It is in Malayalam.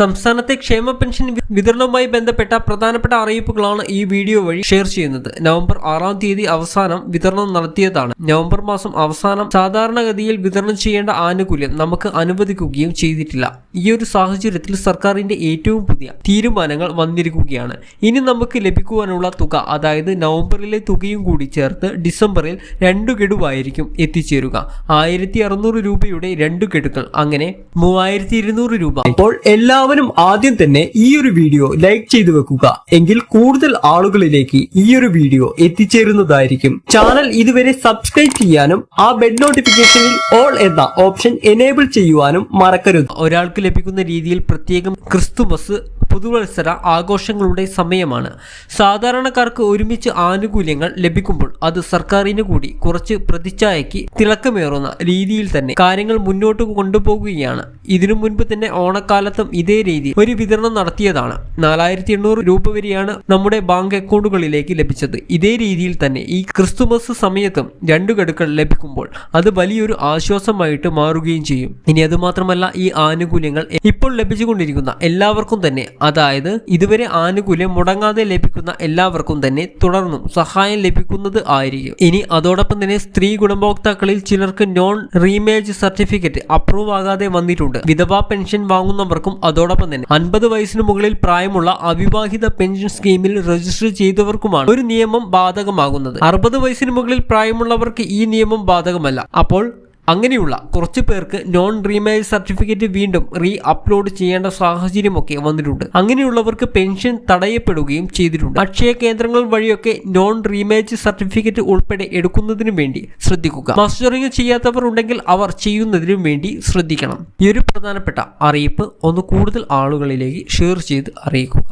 സംസ്ഥാനത്തെ ക്ഷേമ പെൻഷൻ വിതരണവുമായി ബന്ധപ്പെട്ട പ്രധാനപ്പെട്ട അറിയിപ്പുകളാണ് ഈ വീഡിയോ വഴി ഷെയർ ചെയ്യുന്നത്. നവംബർ ആറാം തീയതി അവസാനം വിതരണം നടത്തിയതാണ്. നവംബർ മാസം അവസാനം സാധാരണഗതിയിൽ വിതരണം ചെയ്യേണ്ട ആനുകൂല്യം നമുക്ക് അനുവദിക്കുകയും ചെയ്തിട്ടില്ല. ഈ ഒരു സാഹചര്യത്തിൽ സർക്കാരിന്റെ ഏറ്റവും പുതിയ തീരുമാനങ്ങൾ വന്നിരിക്കുകയാണ്. ഇനി നമുക്ക് ലഭിക്കുവാനുള്ള തുക അതായത് നവംബറിലെ തുകയും കൂടി ചേർത്ത് ഡിസംബറിൽ രണ്ടു ഗഡുവായിരിക്കും എത്തിച്ചേരുക. ആയിരത്തി അറുന്നൂറ് രൂപയുടെ രണ്ടു ഗഡുക്കൾ അങ്ങനെ മൂവായിരത്തി ഇരുന്നൂറ് രൂപ. അപ്പോൾ എല്ലാവരും ആദ്യം തന്നെ ഈ ഒരു വീഡിയോ ലൈക്ക് ചെയ്തു വെക്കുക. എങ്കിൽ കൂടുതൽ ആളുകളിലേക്ക് ഈ ഒരു വീഡിയോ എത്തിച്ചേരുന്നതായിരിക്കും. ചാനൽ ഇതുവരെ സബ്സ്ക്രൈബ് ചെയ്യാനും ആ ബെഡ് നോട്ടിഫിക്കേഷനിൽ ഓൾ എന്ന ഓപ്ഷൻ എനേബിൾ ചെയ്യുവാനും മറക്കരുത്. ഒരാൾക്ക് ലഭിക്കുന്ന രീതിയിൽ പ്രത്യേകം ക്രിസ്തുമസ് പുതുവത്സര ആഘോഷങ്ങളുടെ സമയമാണ്. സാധാരണക്കാർക്ക് ഒരുമിച്ച് ആനുകൂല്യങ്ങൾ ലഭിക്കുമ്പോൾ അത് സർക്കാരിന് കൂടി കുറച്ച് പ്രതിച്ഛായയ്ക്ക് തിളക്കമേറുന്ന രീതിയിൽ തന്നെ കാര്യങ്ങൾ മുന്നോട്ട് കൊണ്ടുപോകുകയാണ്. ഇതിനു മുൻപ് തന്നെ ഓണക്കാലത്തും ഇതേ രീതി ഒരു വിതരണം നടത്തിയതാണ്. നാലായിരത്തി എണ്ണൂറ് രൂപ വരെയാണ് നമ്മുടെ ബാങ്ക് അക്കൗണ്ടുകളിലേക്ക് ലഭിച്ചത്. ഇതേ രീതിയിൽ തന്നെ ഈ ക്രിസ്തുമസ് സമയത്തും രണ്ടു ഗഡുക്കൾ ലഭിക്കുമ്പോൾ അത് വലിയൊരു ആശ്വാസമായിട്ട് മാറുകയും ചെയ്യും. ഇനി അത് മാത്രമല്ല ഈ ആനുകൂല്യങ്ങൾ ഇപ്പോൾ ലഭിച്ചുകൊണ്ടിരിക്കുന്ന എല്ലാവർക്കും തന്നെ അതായത് ഇതുവരെ ആനുകൂല്യം മുടങ്ങാതെ ലഭിക്കുന്ന എല്ലാവർക്കും തന്നെ തുടർന്നും സഹായം ലഭിക്കുന്നത് ആയിരിക്കും. ഇനി അതോടൊപ്പം തന്നെ സ്ത്രീ ഗുണഭോക്താക്കളിൽ ചിലർക്ക് നോൺ റീമേജ് സർട്ടിഫിക്കറ്റ് അപ്രൂവ് ആകാതെ വന്നിട്ടുണ്ട്. വിധവാ പെൻഷൻ വാങ്ങുന്നവർക്കും അതോടൊപ്പം തന്നെ അൻപത് വയസ്സിന് മുകളിൽ പ്രായമുള്ള അവിവാഹിത പെൻഷൻ സ്കീമിൽ രജിസ്റ്റർ ചെയ്തവർക്കുമാണ് ഒരു നിയമം ബാധകമാകുന്നത്. അറുപത് വയസ്സിന് മുകളിൽ പ്രായമുള്ളവർക്ക് ഈ നിയമം ബാധകമല്ല. അപ്പോൾ അങ്ങനെയുള്ള കുറച്ച് പേർക്ക് നോൺ റീമാരേജ് സർട്ടിഫിക്കറ്റ് വീണ്ടും റീ അപ്ലോഡ് ചെയ്യേണ്ട സാഹചര്യമൊക്കെ വന്നിട്ടുണ്ട്. അങ്ങനെയുള്ളവർക്ക് പെൻഷൻ തടയപ്പെടുകയും ചെയ്തിട്ടുണ്ട്. അക്ഷയ കേന്ദ്രങ്ങൾ വഴിയൊക്കെ നോൺ റീമാരേജ് സർട്ടിഫിക്കറ്റ് ഉൾപ്പെടെ എടുക്കുന്നതിനു വേണ്ടി ശ്രദ്ധിക്കുക. മസ്റ്ററിംഗ് ചെയ്യാത്തവർ ഉണ്ടെങ്കിൽ അവർ ചെയ്യുന്നതിനും വേണ്ടി ശ്രദ്ധിക്കണം. ഈ ഒരു പ്രധാനപ്പെട്ട അറിയിപ്പ് ഒന്ന് കൂടുതൽ ആളുകളിലേക്ക് ഷെയർ ചെയ്ത് അറിയിക്കുക.